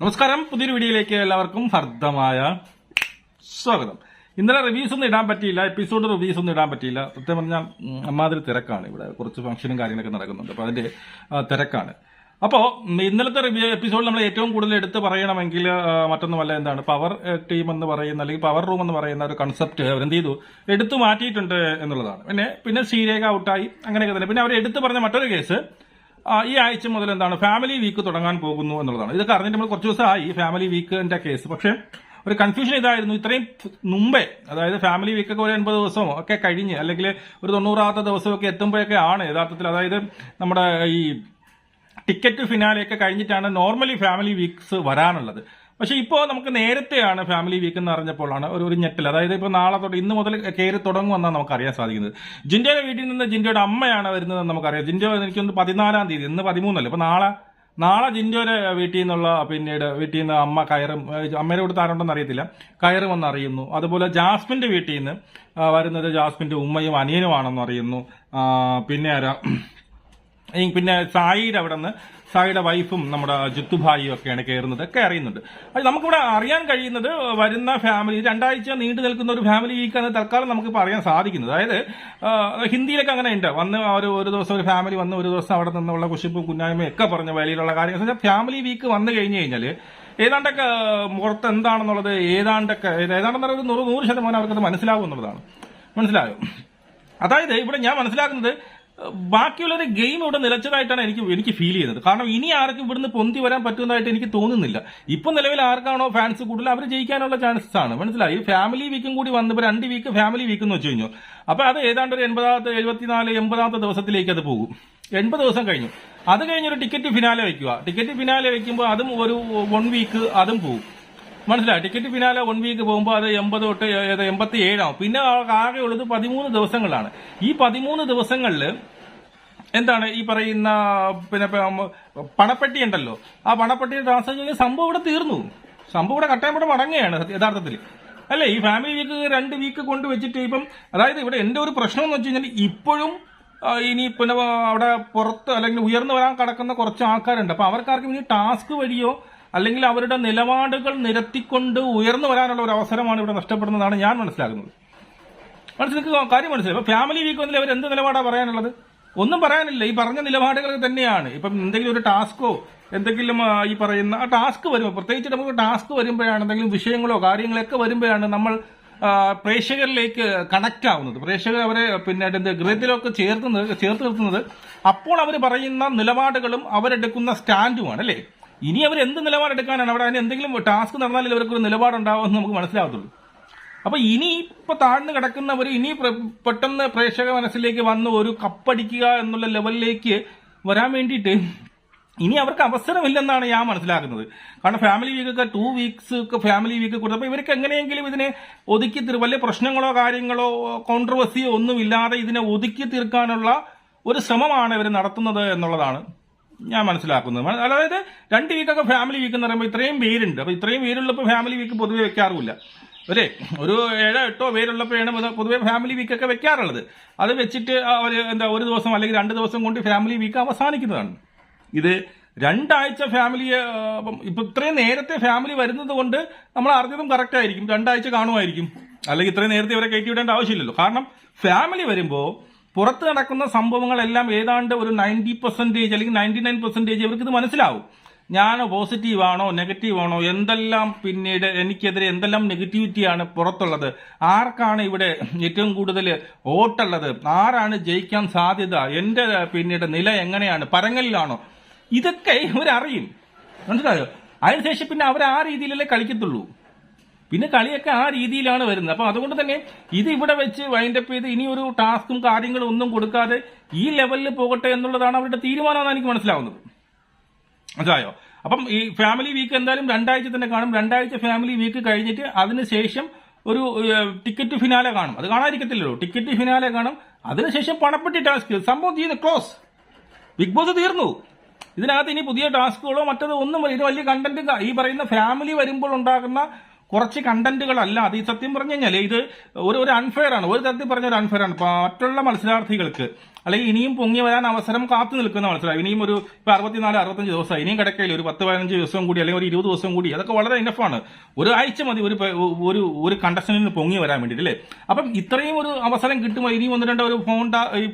നമസ്കാരം. പുതിയൊരു വീഡിയോയിലേക്ക് എല്ലാവർക്കും ഹർദ്ദമായ സ്വാഗതം. ഇന്നലെ റിവ്യൂസ് ഒന്നും ഇടാൻ പറ്റിയില്ല. എപ്പിസോഡ് റിവ്യൂസ് ഒന്നും ഇടാൻ പറ്റിയില്ല. സത്യം പറഞ്ഞാൽ അമ്മാതിരി തിരക്കാണ് ഇവിടെ. കുറച്ച് ഫംഗ്ഷനും കാര്യങ്ങളൊക്കെ നടക്കുന്നുണ്ട്. അപ്പോൾ അതിന്റെ തിരക്കാണ്. അപ്പോൾ ഇന്നലത്തെ റിവ്യൂ എപ്പിസോഡിൽ നമ്മൾ ഏറ്റവും കൂടുതൽ എടുത്ത് പറയണമെങ്കിൽ മറ്റൊന്നുമല്ല എന്താണ് പവർ ടീം എന്ന് പറയുന്ന അല്ലെങ്കിൽ പവർ റൂം എന്ന് പറയുന്ന ഒരു കൺസെപ്റ്റ് അവരെന്ത് ചെയ്തു? എടുത്തു മാറ്റിയിട്ടുണ്ട് എന്നുള്ളതാണ്. പിന്നെ പിന്നെ സീരേഖ ഔട്ടായി അങ്ങനെയൊക്കെ തന്നെ. പിന്നെ അവർ എടുത്തു പറഞ്ഞ മറ്റൊരു കേസ് ഈ ആഴ്ച മുതൽ എന്താണ് ഫാമിലി വീക്ക് തുടങ്ങാൻ പോകുന്നു എന്നുള്ളതാണ്. ഇതൊക്കെ അറിഞ്ഞിട്ട് നമ്മൾ കുറച്ച് ദിവസമായി ഈ ഫാമിലി വീക്കിന്റെ കേസ് പക്ഷേ ഒരു കൺഫ്യൂഷൻ ഇതായിരുന്നു. ഇത്രയും മുമ്പേ അതായത് ഫാമിലി വീക്കൊക്കെ ഒരു എൺപത് ദിവസമോ ഒക്കെ കഴിഞ്ഞ് അല്ലെങ്കിൽ ഒരു തൊണ്ണൂറാമത്തെ ദിവസമൊക്കെ എത്തുമ്പോഴൊക്കെ ആണ് യഥാർത്ഥത്തിൽ. അതായത് നമ്മുടെ ഈ ടിക്കറ്റ് ഫിനാലെയൊക്കെ കഴിഞ്ഞിട്ടാണ് നോർമലി ഫാമിലി വീക്സ് വരാനുള്ളത്. പക്ഷെ ഇപ്പോൾ നമുക്ക് നേരത്തെയാണ് ഫാമിലി വീക്ക് എന്ന് അറിഞ്ഞപ്പോഴാണ് ഒരു ഒരു ഞെട്ടൽ. അതായത് ഇപ്പോൾ നാളെ തൊട്ട് ഇന്ന് മുതൽ കയറി തുടങ്ങുമെന്നാണ് നമുക്ക് അറിയാൻ സാധിക്കുന്നത്. ജിൻഡോയുടെ വീട്ടിൽ നിന്ന് ജിൻഡോയുടെ അമ്മയാണ് വരുന്നതെന്ന് നമുക്കറിയാം. ജിൻഡോ എനിക്കൊന്ന് പതിനാലാം തീയതി ഇന്ന് പതിമൂന്നല്ലേ? അപ്പോൾ നാളെ നാളെ ജിൻഡോയുടെ വീട്ടിൽ നിന്നുള്ള പിന്നീട് വീട്ടിൽ നിന്ന് അമ്മ കയറും അമ്മയുടെ കൂടെ താരുണ്ടെന്ന് അറിയത്തില്ല. കയറുമെന്ന് അറിയുന്നു. അതുപോലെ ജാസ്മിന്റെ വീട്ടിൽ നിന്ന് വരുന്നത് ജാസ്മിന്റെ ഉമ്മയും അനിയനുമാണെന്ന് അറിയുന്നു. പിന്നെ ആരാ? പിന്നെ സായിയുടെ അവിടെ നിന്ന് സായിയുടെ വൈഫും നമ്മുടെ ജിത്തുഭായിയും ഒക്കെയാണ് കയറുന്നത് ഒക്കെ അറിയുന്നുണ്ട്. അത് നമുക്കിവിടെ അറിയാൻ കഴിയുന്നത് വരുന്ന ഫാമിലി രണ്ടാഴ്ച നീണ്ടു നിൽക്കുന്ന ഒരു ഫാമിലി വീക്കാണ് തൽക്കാലം നമുക്കിപ്പോൾ അറിയാൻ സാധിക്കുന്നത്. അതായത് ഹിന്ദിയിലൊക്കെ അങ്ങനെ ഉണ്ട് വന്ന് ഒരു ഒരു ദിവസം ഒരു ഫാമിലി വന്ന് ഒരു ദിവസം അവിടെ നിന്നുള്ള കുശിപ്പും കുഞ്ഞായ്മയും ഒക്കെ പറഞ്ഞ വേലയിലുള്ള കാര്യങ്ങൾ. ഫാമിലി വീക്ക് വന്നു കഴിഞ്ഞു കഴിഞ്ഞാൽ ഏതാണ്ടൊക്കെ പുറത്ത് എന്താണെന്നുള്ളത് ഏതാണ്ടൊക്കെ ഏതാണ്ടെന്ന് ഒരു നൂറ് നൂറ് ശതമാനം അവർക്കത് മനസ്സിലാവും എന്നുള്ളതാണ്. മനസ്സിലായോ? അതായത് ഇവിടെ ഞാൻ മനസ്സിലാക്കുന്നത് ഏഹ്, ബാക്കിയുള്ളൊരു ഗെയിം ഇവിടെ നിലച്ചതായിട്ടാണ് എനിക്ക് എനിക്ക് ഫീൽ ചെയ്യുന്നത്. കാരണം ഇനി ആർക്കും ഇവിടുന്ന് പൊന്തി വരാൻ പറ്റുന്നതായിട്ട് എനിക്ക് തോന്നുന്നില്ല. ഇപ്പൊ നിലവിൽ ആർക്കാണോ ഫാൻസ് കൂടുതൽ അവർ ജയിക്കാനുള്ള ചാൻസസ് ആണ്. മനസ്സിലായി? ഫാമിലി വീക്കും കൂടി വന്നപ്പോൾ രണ്ട് വീക്ക് ഫാമിലി വീക്ക് എന്ന് വെച്ച് കഴിഞ്ഞു. അപ്പൊ അത് ഏതാണ്ട് ഒരു എൺപതാമത്തെ എഴുപത്തിനാല് എൺപതാമത്തെ ദിവസത്തിലേക്ക് അത് പോകും. എൺപത് ദിവസം കഴിഞ്ഞു. അത് കഴിഞ്ഞൊരു ടിക്കറ്റ് ഫിനാലെ വെക്കുക ടിക്കറ്റ് ഫിനാലെ വെക്കുമ്പോൾ അതും ഒരു വൺ വീക്ക് അതും പോകും. മനസ്സിലായി? ടിക്കറ്റ് പിന്നാലെ വൺ വീക്ക് പോകുമ്പോൾ അത് എൺപത് തൊട്ട് എൺപത്തി ഏഴാവും പിന്നെ ആകെ ഉള്ളത് പതിമൂന്ന് ദിവസങ്ങളാണ്. ഈ പതിമൂന്ന് ദിവസങ്ങളിൽ എന്താണ് ഈ പറയുന്ന പിന്നെ പണപ്പെട്ടി ഉണ്ടല്ലോ. ആ പണപ്പെട്ടി ട്രാൻസ്ഫർ ചെയ്യുന്ന സംഭവം ഇവിടെ തീർന്നു. സംഭവം ഇവിടെ കട്ടയപ്പെട്ട് മടങ്ങുകയാണ് യഥാർത്ഥത്തിൽ. അല്ലേ? ഈ ഫാമിലി വീക്ക് രണ്ട് വീക്ക് കൊണ്ട് വെച്ചിട്ട് ഇപ്പം അതായത് ഇവിടെ എന്റെ ഒരു പ്രശ്നം എന്ന് വെച്ച് കഴിഞ്ഞാൽ ഇപ്പോഴും ഇനി പിന്നെ അവിടെ പുറത്ത് അല്ലെങ്കിൽ ഉയർന്നു വരാൻ കിടക്കുന്ന കുറച്ച് ആൾക്കാരുണ്ട്. അപ്പൊ അവർക്കാർക്കും ഇനി ടാസ്ക് വഴിയോ അല്ലെങ്കിൽ അവരുടെ നിലപാടുകൾ നിരത്തിക്കൊണ്ട് ഉയർന്നു വരാനുള്ള ഒരു അവസരമാണ് ഇവിടെ നഷ്ടപ്പെടുന്നതാണ് ഞാൻ മനസ്സിലാക്കുന്നത്. മനസ്സിലാക്കുക? കാര്യം മനസ്സിലായി. അപ്പൊ ഫാമിലി വീക്ക് വന്നിൽ അവർ എന്ത് നിലപാടാണ് പറയാനുള്ളത്? ഒന്നും പറയാനില്ല. ഈ പറഞ്ഞ നിലപാടുകൾ തന്നെയാണ്. ഇപ്പം എന്തെങ്കിലും ഒരു ടാസ്കോ എന്തെങ്കിലും ഈ പറയുന്ന ആ ടാസ്ക് വരുമ്പോൾ പ്രത്യേകിച്ച് നമുക്ക് ടാസ്ക് വരുമ്പോഴാണ് എന്തെങ്കിലും വിഷയങ്ങളോ കാര്യങ്ങളൊക്കെ വരുമ്പോഴാണ് നമ്മൾ പ്രേക്ഷകരിലേക്ക് കണക്ട് ആവുന്നത്. പ്രേക്ഷകർ അവരെ പിന്നെ എന്ത് ഗൃഹത്തിലൊക്കെ ചേർത്ത് ചേർത്ത് നിർത്തുന്നത്. അപ്പോൾ അവർ പറയുന്ന നിലപാടുകളും അവരെടുക്കുന്ന സ്റ്റാൻഡുമാണ് അല്ലേ? ഇനി അവർ എന്ത് നിലപാടെടുക്കാനാണ് അവിടെ അതിന് എന്തെങ്കിലും ടാസ്ക് നടന്നാലും ഇവർക്കൊരു നിലപാടുണ്ടാവും നിലപാടുണ്ടാവുമെന്ന് നമുക്ക് മനസ്സിലാവത്തുള്ളൂ അപ്പൊ ഇനി ഇപ്പൊ താഴ്ന്നു കിടക്കുന്നവർ ഇനി പെട്ടെന്ന് പ്രേക്ഷക മനസ്സിലേക്ക് വന്ന് ഒരു കപ്പടിക്കുക എന്നുള്ള ലെവലിലേക്ക് വരാൻ വേണ്ടിയിട്ട് ഇനി അവർക്ക് അവസരമില്ലെന്നാണ് ഞാൻ മനസ്സിലാക്കുന്നത്. കാരണം ഫാമിലി വീക്കൊക്കെ ടു വീക്സ് ഒക്കെ ഫാമിലി വീക്ക് കൊടുത്തപ്പോൾ ഇവർക്ക് എങ്ങനെയെങ്കിലും ഇതിനെ ഒതുക്കി തീർ വലിയ പ്രശ്നങ്ങളോ കാര്യങ്ങളോ കോൺട്രവേഴ്സിയോ ഒന്നുമില്ലാതെ ഇതിനെ ഒതുക്കി തീർക്കാനുള്ള ഒരു ശ്രമമാണ് ഇവർ നടത്തുന്നത് എന്നുള്ളതാണ്. ഞാൻ മനസ്സിലാക്കുന്നത്. അതായത് രണ്ട് വീക്കൊക്കെ ഫാമിലി വീക്ക് എന്ന് പറയുമ്പോൾ ഇത്രയും പേരുണ്ട്. അപ്പൊ ഇത്രയും പേരുള്ളപ്പോൾ ഫാമിലി വീക്ക് പൊതുവെ വെക്കാറുമില്ല. അല്ലേ ഒരു ഏഴോ എട്ടോ പേരുള്ളപ്പോഴാണ് പൊതുവെ ഫാമിലി വീക്കൊക്കെ വെക്കാറുള്ളത്. അത് വെച്ചിട്ട് അവർ എന്താ ഒരു ദിവസം അല്ലെങ്കിൽ രണ്ട് ദിവസം കൊണ്ട് ഫാമിലി വീക്ക് അവസാനിക്കുന്നതാണ്. ഇത് രണ്ടാഴ്ച ഫാമിലി ഇപ്പൊ ഇത്രയും നേരത്തെ ഫാമിലി വരുന്നത് കൊണ്ട് നമ്മൾ അറിഞ്ഞതും കറക്റ്റ് ആയിരിക്കും. രണ്ടാഴ്ച കാണുമായിരിക്കും. അല്ലെങ്കിൽ ഇത്രയും നേരത്തെ ഇവരെ കയറ്റി വിടേണ്ട ആവശ്യമില്ലല്ലോ. കാരണം ഫാമിലി വരുമ്പോൾ പുറത്ത് നടക്കുന്ന സംഭവങ്ങളെല്ലാം ഏതാണ്ട് ഒരു നയന്റി പെർസെന്റേജ് അല്ലെങ്കിൽ നയന്റി നയൻ പെർസെന്റേജ് ഇവർക്ക് ഇത് മനസ്സിലാവും. ഞാൻ പോസിറ്റീവ് ആണോ നെഗറ്റീവ് ആണോ എന്തെല്ലാം പിന്നീട് എനിക്കെതിരെ എന്തെല്ലാം നെഗറ്റിവിറ്റിയാണ് പുറത്തുള്ളത്? ആർക്കാണ് ഇവിടെ ഏറ്റവും കൂടുതൽ വോട്ടുള്ളത്? ആരാണ് ജയിക്കാൻ സാധ്യത? എന്റെ പിന്നീട് നില എങ്ങനെയാണ്? പരങ്ങലിലാണോ? ഇതൊക്കെ ഇവരറിയും. മനസ്സിലായോ? അതിനുശേഷം പിന്നെ അവർ ആ രീതിയിലല്ലേ കളിക്കത്തുള്ളൂ. പിന്നെ കളിയൊക്കെ ആ രീതിയിലാണ് വരുന്നത്. അപ്പൊ അതുകൊണ്ട് തന്നെ ഇത് ഇവിടെ വെച്ച് വൈൻഡപ്പ് ചെയ്ത് ഇനി ഒരു ടാസ്കും കാര്യങ്ങളും ഒന്നും കൊടുക്കാതെ ഈ ലെവലിൽ പോകട്ടെ എന്നുള്ളതാണ് അവരുടെ തീരുമാനമെന്ന് എനിക്ക് മനസ്സിലാവുന്നത്. മനസ്സിലായോ? അപ്പം ഈ ഫാമിലി വീക്ക് എന്തായാലും രണ്ടാഴ്ച തന്നെ കാണും. രണ്ടാഴ്ച ഫാമിലി വീക്ക് കഴിഞ്ഞിട്ട് അതിനുശേഷം ഒരു ടിക്കറ്റ് ഫിനാലെ കാണും. അത് കാണാതിരിക്കത്തില്ലല്ലോ. ടിക്കറ്റ് ഫിനാലെ കാണും. അതിനുശേഷം പണപ്പെട്ടി ടാസ്ക് സംഭവം ചെയ്യുന്നു ക്ലോസ് ബിഗ് ബോസ് തീർന്നു. ഇതിനകത്ത് ഇനി പുതിയ ടാസ്കുകളോ മറ്റതോ ഒന്നും. ഇത് വലിയ കണ്ടന്റ് ഈ പറയുന്ന ഫാമിലി വരുമ്പോൾ ഉണ്ടാകുന്ന കുറച്ച് കണ്ടന്റുകളല്ല. അത് ഈ സത്യം പറഞ്ഞു കഴിഞ്ഞാൽ ഇത് ഒരു ഒരു അൺഫെയർ ആണ്. ഒരു തരത്തിൽ പറഞ്ഞ ഒരു അൺഫെയർ ആണ്. മറ്റുള്ള മത്സരാർത്ഥികൾക്ക് അല്ലെങ്കിൽ ഇനിയും പൊങ്ങി വരാൻ അവസരം കാത്തു നിൽക്കുന്ന മത്സരം ഇനിയും ഒരു ഇപ്പൊ അറുപത്തിനാല് അറുപത്തഞ്ച് ദിവസം ഇനിയും കിടക്കയില്ല ഒരു പത്ത് പതിനഞ്ച് ദിവസം കൂടി അല്ലെങ്കിൽ ഒരു ഇരുപത് ദിവസം കൂടി അതൊക്കെ വളരെ ഇനഫാണ് ഒരു ആഴ്ച മതി ഒരു ഒരു ഒരു കണ്ടസ്റ്റന്റിന് പൊങ്ങി വരാൻ വേണ്ടിയിട്ട് അല്ലേ? അപ്പം ഇത്രയും ഒരു അവസരം കിട്ടുമ്പോൾ ഇനിയും ഒന്ന് രണ്ട് ഒരു ഫോൺ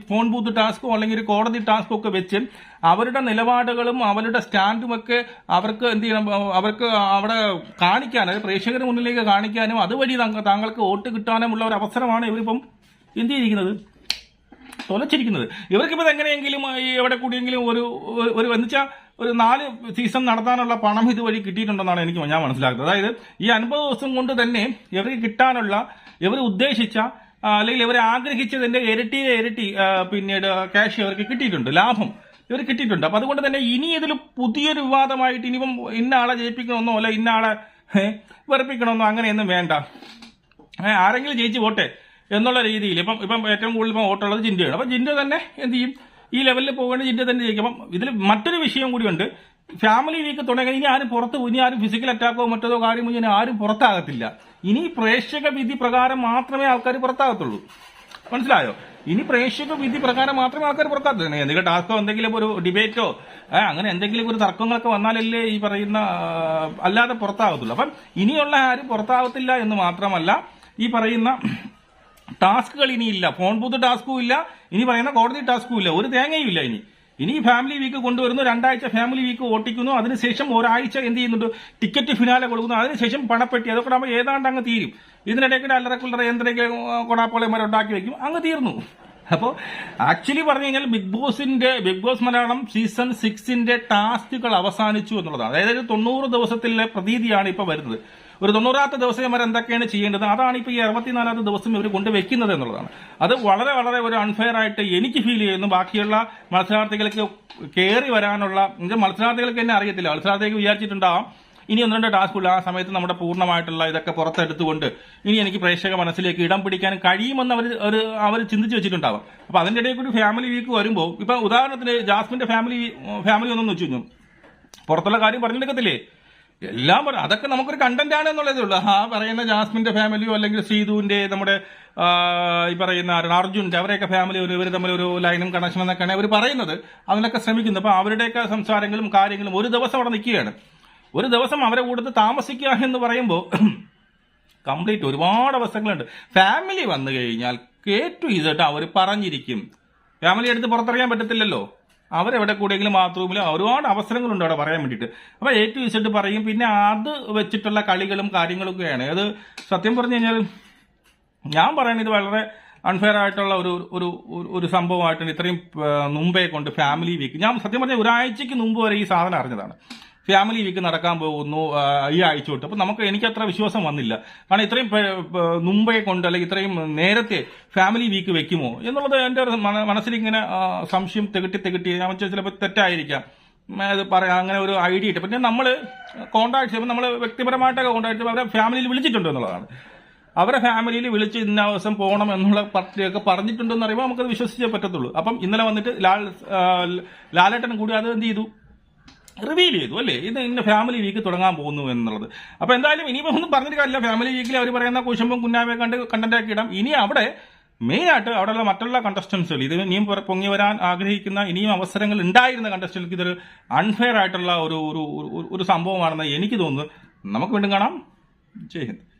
ഫോൺ ബൂത്ത് ടാസ്കോ അല്ലെങ്കിൽ ഒരു കോടതി ടാസ്കോ ഒക്കെ വെച്ച് അവരുടെ നിലപാടുകളും അവരുടെ സ്റ്റാൻഡും ഒക്കെ അവർക്ക് എന്ത് ചെയ്യണം? അവർക്ക് അവിടെ കാണിക്കാൻ അതായത് പ്രേക്ഷകരുടെ മുന്നിലേക്ക് കാണിക്കാനും അതുവഴി താങ്കൾക്ക് വോട്ട് കിട്ടാനുമുള്ള ഒരു അവസരമാണ് ഇവരിപ്പം എന്ത് ചെയ്തിരിക്കുന്നത് തൊലച്ചിരിക്കുന്നത്. ഇവർക്കിപ്പോൾ എങ്ങനെയെങ്കിലും എവിടെ കൂടിയെങ്കിലും ഒരു ഒരു- എന്നുവെച്ചാൽ ഒരു നാല് സീസൺ നടത്താനുള്ള പണം ഇതുവഴി കിട്ടിയിട്ടുണ്ടെന്നാണ് എനിക്ക് ഞാൻ മനസ്സിലാക്കുന്നത്. അതായത് ഈ അൻപത് ദിവസം കൊണ്ട് തന്നെ ഇവർക്ക് കിട്ടാനുള്ള ഇവർ ഉദ്ദേശിച്ച അല്ലെങ്കിൽ ഇവർ ആഗ്രഹിച്ചതിന്റെ ഇരട്ടി ഇരട്ടി പിന്നീട് ക്യാഷ് ഇവർക്ക് കിട്ടിയിട്ടുണ്ട്. ലാഭം ഇവർ കിട്ടിയിട്ടുണ്ട്. അപ്പൊ അതുകൊണ്ട് തന്നെ ഇനി ഇതിൽ പുതിയൊരു വിവാദമായിട്ട് ഇനിയിപ്പം ഇന്ന ആളെ ജയിപ്പിക്കണമെന്നോ അല്ല ഇന്ന ആളെ വെറുപ്പിക്കണമെന്നോ അങ്ങനെയൊന്നും വേണ്ട. ആരെങ്കിലും ജയിച്ച് പോട്ടെ എന്നുള്ള രീതിയിൽ ഇപ്പം ഇപ്പം ഏറ്റവും കൂടുതൽ ഇപ്പം വോട്ടുള്ളത് ജിൻഡയാണ്. അപ്പം ജിൻഡ തന്നെ എന്ത് ചെയ്യും? ഈ ലെവലിൽ പോകേണ്ട ജിൻഡ തന്നെ ജയിക്കും. അപ്പം ഇതിൽ മറ്റൊരു വിഷയം കൂടിയുണ്ട് ഫാമിലി വീക്ക് തുടങ്ങി ഇനി ആരും പുറത്ത്. ഇനി ആരും ഫിസിക്കൽ അറ്റാക്കോ മറ്റേതോ കാര്യമോ ഇനി ആരും പുറത്താകത്തില്ല. ഇനി പ്രേക്ഷക വിധി പ്രകാരം മാത്രമേ ആൾക്കാർ പുറത്താകത്തുള്ളൂ. മനസ്സിലായോ? ഇനി പ്രേക്ഷക വിധി പ്രകാരം മാത്രമേ ആൾക്കാർ പുറത്താകത്തുള്ളൂ എന്തെങ്കിലും ടാസ്കോ എന്തെങ്കിലും ഒരു ഡിബേറ്റോ അങ്ങനെ എന്തെങ്കിലും ഒരു തർക്കങ്ങളൊക്കെ വന്നാലല്ലേ ഈ പറയുന്ന അല്ലാതെ പുറത്താകത്തുള്ളൂ അപ്പം ഇനിയുള്ള ആരും പുറത്താകത്തില്ല എന്ന് മാത്രമല്ല ഈ പറയുന്ന ടാസ്കുകൾ ഇനിയില്ല. ഫോൺ ബൂത്ത് ടാസ്കും ഇല്ല. ഇനി പറയുന്ന കോടതി ടാസ്കും ഇല്ല. ഒരു തേങ്ങയും ഇല്ല ഇനി. ഇനി ഫാമിലി വീക്ക് കൊണ്ടുവരുന്നു. രണ്ടാഴ്ച ഫാമിലി വീക്ക് ഓട്ടിക്കുന്നു. അതിനുശേഷം ഒരാഴ്ച എന്ത് ചെയ്യുന്നുണ്ട്? ടിക്കറ്റ് ഫിനാലെ കൊടുക്കുന്നു. അതിനുശേഷം പണപ്പെട്ടി. അതൊക്കെ നമ്മൾ ഏതാണ്ട് അങ്ങ് തീരും. ഇതിനിടയ്ക്ക് അല്ലറ കുല്ലറ എന്തിനൊക്കെ കൊടാപ്പോളന്മാർ ഉണ്ടാക്കി വെക്കും. അങ്ങ് തീർന്നു. അപ്പോൾ ആക്ച്വലി പറഞ്ഞു കഴിഞ്ഞാൽ ബിഗ് ബോസിന്റെ ബിഗ് ബോസ് മലയാളം സീസൺ സിക്സിന്റെ ടാസ്കുകൾ അവസാനിച്ചു എന്നുള്ളതാണ്. അതായത് തൊണ്ണൂറ് ദിവസത്തിലെ പ്രതീതിയാണ് ഇപ്പൊ വരുന്നത്. ഒരു തൊണ്ണൂറാമത്തെ ദിവസം ഇവർ എന്തൊക്കെയാണ് ചെയ്യേണ്ടത്? അതാണ് ഇപ്പോൾ ഈ അറുപത്തിനാലാമത്തെ ദിവസം ഇവർ കൊണ്ടുവെക്കുന്നത് എന്നുള്ളതാണ്. അത് വളരെ വളരെ ഒരു അൺഫെയർ ആയിട്ട് എനിക്ക് ഫീൽ ചെയ്യുന്നു. ബാക്കിയുള്ള മത്സരാർത്ഥികൾക്ക് കയറി വരാനുള്ള മത്സരാർത്ഥികൾക്ക് തന്നെ അറിയത്തില്ല. മത്സരാർത്ഥികൾക്ക് വിചാരിച്ചിട്ടുണ്ടാവാം. ഇനി ഒന്ന് രണ്ട് ടാസ്ക് ഉള്ള ആ സമയത്ത് നമ്മുടെ പൂർണമായിട്ടുള്ള ഇതൊക്കെ പുറത്തെടുത്തുകൊണ്ട് ഇനി എനിക്ക് പ്രേക്ഷക മനസ്സിലേക്ക് ഇടം പിടിക്കാൻ കഴിയുമെന്ന് അവർ ഒരു അവർ ചിന്തിച്ചു വെച്ചിട്ടുണ്ടാവും. അപ്പൊ അതിന്റെ ഇടയിൽ കൂടി ഫാമിലി വീക്ക് വരുമ്പോൾ ഇപ്പൊ ഉദാഹരണത്തിന് ജാസ്മിന്റെ ഫാമിലി ഫാമിലി ഒന്നും വെച്ചു കഴിഞ്ഞു പുറത്തുള്ള കാര്യം പറഞ്ഞെടുക്കത്തില്ലേ എല്ലാം പറ അതൊക്കെ നമുക്കൊരു കണ്ടന്റ് ആണ് എന്നുള്ളതേ ഉള്ളൂ. ആ പറയുന്ന ജാസ്മിന്റെ ഫാമിലിയോ അല്ലെങ്കിൽ സീതുവിന്റെ നമ്മുടെ ഈ പറയുന്ന ആരാണ് അർജുന്റെ അവരെയൊക്കെ ഫാമിലി ഒരു ഇവർ തമ്മിൽ ഒരു ലൈനും കണക്ഷൻ എന്നൊക്കെയാണ് അവർ പറയുന്നത്. അതിനൊക്കെ ശ്രമിക്കുന്നത് അപ്പൊ അവരുടെയൊക്കെ സംസാരങ്ങളും കാര്യങ്ങളും ഒരു ദിവസം അവിടെ നിൽക്കുകയാണ്. ഒരു ദിവസം അവരെ കൂടുതൽ താമസിക്കുക എന്ന് പറയുമ്പോൾ കംപ്ലീറ്റ് ഒരുപാട് അവസ്ഥകളുണ്ട് ഫാമിലി വന്നു കഴിഞ്ഞാൽ കെ ടു അവർ പറഞ്ഞിരിക്കും. ഫാമിലി എടുത്ത് പുറത്തറിയാൻ പറ്റത്തില്ലല്ലോ. അവരെവിടെ കൂടെയെങ്കിലും ബാത്റൂമിൽ ഒരുപാട് അവസരങ്ങളുണ്ട് അവിടെ പറയാൻ വേണ്ടിയിട്ട്. അപ്പോൾ എ ടു ഇസഡ് പറയും പിന്നെ അത് വെച്ചിട്ടുള്ള കളികളും കാര്യങ്ങളൊക്കെയാണ്. അത് സത്യം പറഞ്ഞു കഴിഞ്ഞാൽ ഞാൻ പറയുന്നത് വളരെ അൺഫെയർ ആയിട്ടുള്ള ഒരു ഒരു ഒരു- സംഭവമായിട്ടാണ് ഇത്രയും മുമ്പേ കൊണ്ട് ഫാമിലി വീക്ക് ഞാൻ സത്യം പറഞ്ഞാൽ ഒരാഴ്ചക്ക് മുമ്പ് വരെ ഈ സാധനം അറിഞ്ഞതാണ്. ഫാമിലി വീക്ക് നടക്കാൻ പോകുന്നു ഈ ആഴ്ച തൊട്ട്. അപ്പൊ നമുക്ക് എനിക്ക് അത്ര വിശ്വാസം വന്നില്ല. കാരണം ഇത്രയും മുമ്പേ കൊണ്ട് അല്ലെങ്കിൽ ഇത്രയും നേരത്തെ ഫാമിലി വീക്ക് വെക്കുമോ എന്നുള്ളത് എന്റെ ഇങ്ങനെ സംശയം തികട്ടി തികട്ടി. ഞാൻ ചിലപ്പോൾ തെറ്റായിരിക്കാം. അത് പറയാം അങ്ങനെ ഒരു ഐഡിയ ഇട്ട്. പിന്നെ നമ്മൾ കോൺടാക്ട് ചെയ്യുമ്പോൾ നമ്മൾ വ്യക്തിപരമായിട്ടൊക്കെ കോൺടാക്ട് ചെയ്യുമ്പോൾ അവരെ ഫാമിലിയിൽ വിളിച്ചിട്ടുണ്ട് എന്നുള്ളതാണ്. അവരെ ഫാമിലിയിൽ വിളിച്ച് ഇന്ന ദിവസം പോകണം എന്നുള്ള പട്ടിയൊക്കെ പറഞ്ഞിട്ടുണ്ടെന്ന് അറിയുമ്പോൾ നമുക്കത് വിശ്വസിച്ചേ പറ്റത്തുള്ളൂ. അപ്പം ഇന്നലെ വന്നിട്ട് ലാൽ ലാലേട്ടൻ കൂടി അത് എന്ത് ചെയ്തു? റിവീൽ ചെയ്തു അല്ലേ? ഇത് ഇന്ന ഫാമിലി വീക്ക് തുടങ്ങാൻ പോകുന്നു എന്നുള്ളത്. അപ്പോൾ എന്തായാലും ഇനിയിപ്പോൾ ഒന്നും പറഞ്ഞിട്ട് കാര്യമില്ല. ഫാമിലി വീക്കിൽ അവർ പറയുന്ന കുശുമ്പും കുഞ്ഞാമെ കണ്ട് കണ്ടന്റ് ആക്കി ഇടാം. ഇനി അവിടെ മെയിൻ ആയിട്ട് അവിടെയുള്ള മറ്റുള്ള കണ്ടസ്റ്റൻസുകൾ ഇത് ഇനിയും പൊങ്ങി വരാൻ ആഗ്രഹിക്കുന്ന ഇനിയും അവസരങ്ങൾ ഉണ്ടായിരുന്ന കണ്ടസ്റ്റൻസ് ഇതൊരു അൺഫെയർ ആയിട്ടുള്ള ഒരു ഒരു- ഒരു സംഭവമാണെന്ന് എനിക്ക് തോന്നുന്നു. നമുക്ക് വീണ്ടും കാണാം. ജയ് ഹിന്ദ്.